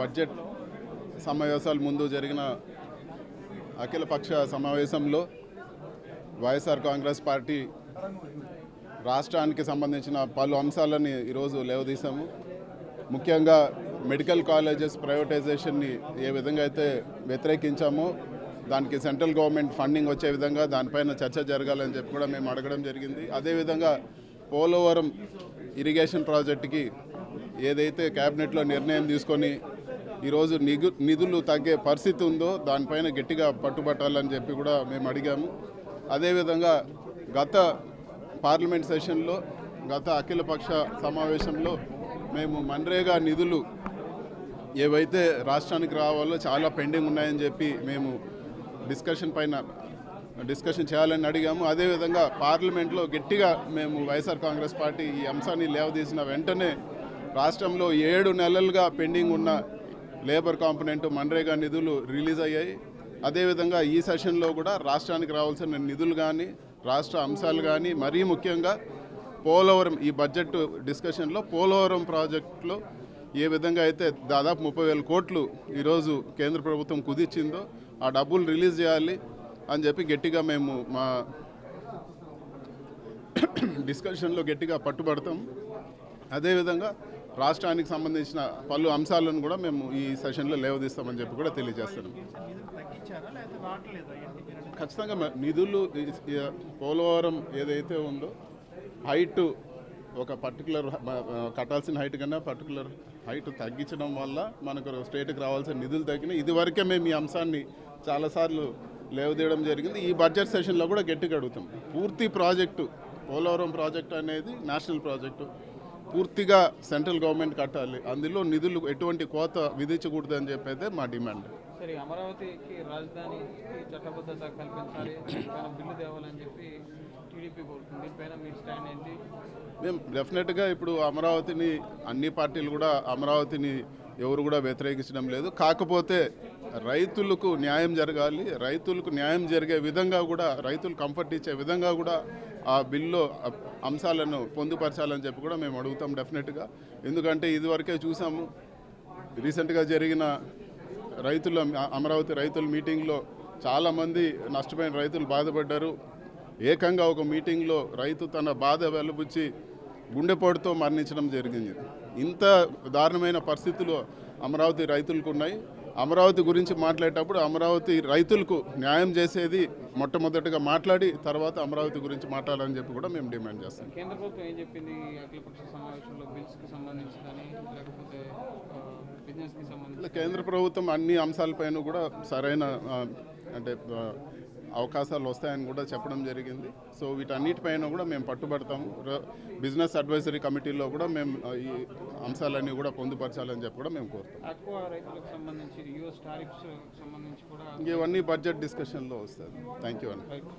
Budget సమావేశాల ముందు జరిగిన అఖిలపక్ష సమావేశంలో వైఎస్ఆర్ కాంగ్రెస్ పార్టీ రాష్ట్రానికి సంబంధించిన పలు అంశాలని ఈరోజు లేవదీశాము. ముఖ్యంగా మెడికల్ కాలేజెస్ ప్రైవేటైజేషన్ని ఏ విధంగా అయితే వ్యతిరేకించామో దానికి సెంట్రల్ గవర్నమెంట్ ఫండింగ్ వచ్చే విధంగా దానిపైన చర్చ జరగాలని చెప్పి కూడా మేము అడగడం జరిగింది. అదేవిధంగా పోలవరం ఇరిగేషన్ ప్రాజెక్టుకి ఏదైతే క్యాబినెట్లో నిర్ణయం తీసుకొని ఈరోజు నిగు నిధులు తగ్గే పరిస్థితి ఉందో దానిపైన గట్టిగా పట్టుబట్టాలని చెప్పి కూడా మేము అడిగాము. అదేవిధంగా గత పార్లమెంట్ సెషన్లో గత అఖిలపక్ష సమావేశంలో మేము మన్రేగా నిధులు ఏవైతే రాష్ట్రానికి రావాలో చాలా పెండింగ్ ఉన్నాయని చెప్పి మేము డిస్కషన్ పైన డిస్కషన్ చేయాలని అడిగాము. అదేవిధంగా పార్లమెంట్లో గట్టిగా మేము వైఎస్ఆర్ కాంగ్రెస్ పార్టీ ఈ అంశాన్ని లేవదీసిన వెంటనే రాష్ట్రంలో ఏడు నెలలుగా పెండింగ్ ఉన్న లేబర్ కాంపనెంట్ మన్రేగా నిధులు రిలీజ్ అయ్యాయి. అదేవిధంగా ఈ సెషన్లో కూడా రాష్ట్రానికి రావాల్సిన నిధులు కానీ రాష్ట్ర అంశాలు కానీ మరీ ముఖ్యంగా పోలవరం ఈ బడ్జెట్ డిస్కషన్లో పోలవరం ప్రాజెక్టులో ఏ విధంగా అయితే దాదాపు ముప్పై వేల కోట్లు ఈరోజు కేంద్ర ప్రభుత్వం కుదిర్చిందో ఆ డబ్బులు రిలీజ్ చేయాలి అని చెప్పి గట్టిగా మేము మా డిస్కషన్లో గట్టిగా పట్టుబడతాం. అదేవిధంగా రాష్ట్రానికి సంబంధించిన పలు అంశాలను కూడా మేము ఈ సెషన్లో లేవదీస్తామని చెప్పి కూడా తెలియజేస్తున్నాం. ఖచ్చితంగా నిధులు పోలవరం ఏదైతే ఉందో హైట్ ఒక పర్టికులర్ కట్టాల్సిన హైట్ కన్నా పర్టికులర్ హైట్ తగ్గించడం వల్ల మనకు స్టేట్కి రావాల్సిన నిధులు తగ్గినాయి ఇదివరకే మేము ఈ అంశాన్ని చాలాసార్లు లేవదీయడం జరిగింది. ఈ బడ్జెట్ సెషన్లో కూడా గట్టిగా అడుగుతాం. పూర్తి ప్రాజెక్టు పోలవరం ప్రాజెక్ట్ అనేది నేషనల్ ప్రాజెక్టు పూర్తిగా సెంట్రల్ గవర్నమెంట్ కట్టాలి. అందులో నిధులు ఎటువంటి కోత విధించకూడదు అని చెప్పైతే మా డిమాండ్. సరే అమరావతికి రాజధానికి చట్టబద్ధత కల్పించాలి దానిపైన బిల్లు తేవాలని చెప్పి టీడీపీ కోరుతుంది. దీనిపైన మీ స్టాండ్ ఏంటి? మేము డెఫినెట్గా ఇప్పుడు అమరావతిని అన్ని పార్టీలు కూడా అమరావతిని ఎవరు కూడా వ్యతిరేకించడం లేదు. కాకపోతే రైతులకు న్యాయం జరగాలి రైతులకు న్యాయం జరిగే విధంగా కూడా రైతులు కంఫర్ట్ ఇచ్చే విధంగా కూడా ఆ బిల్లో అంశాలను పొందుపరచాలని చెప్పి కూడా మేము అడుగుతాం డెఫినెట్గా. ఎందుకంటే ఇదివరకే చూసాము రీసెంట్గా జరిగిన రైతుల అమరావతి రైతుల మీటింగ్లో చాలామంది నష్టపోయిన రైతులు బాధపడ్డారు. ఏకంగా ఒక మీటింగ్లో రైతు తన బాధ వెలుబుచ్చి గుండెపోటుతో మరణించడం జరిగింది. ఇంత దారుణమైన పరిస్థితులు అమరావతి రైతులకు ఉన్నాయి. అమరావతి గురించి మాట్లాడేటప్పుడు అమరావతి రైతులకు న్యాయం చేసేది మొట్టమొదటిగా మాట్లాడి తర్వాత అమరావతి గురించి మాట్లాడాలని చెప్పి కూడా మేము డిమాండ్ చేస్తాం. కేంద్ర ప్రభుత్వం ఏం చెప్పింది? ఈ అఖిలపక్ష సమావేశంలో బిల్స్కి సంబంధించి కానీ లేకపోతే బిజినెస్కి సంబంధించి ఇలా కేంద్ర ప్రభుత్వం అన్ని అంశాలపైన కూడా సరైన అంటే అవకాశాలు వస్తాయని కూడా చెప్పడం జరిగింది. సో వీటన్నిటిపైన కూడా మేము పట్టుబడతాము. బిజినెస్ అడ్వైజరీ కమిటీలో కూడా మేము ఈ అంశాలన్నీ కూడా పొందుపరచాలని చెప్పి కూడా మేము కోరుతాం. ఇవన్నీ బడ్జెట్ డిస్కషన్లో వస్తుంది థ్యాంక్ యూ అండి రైట్.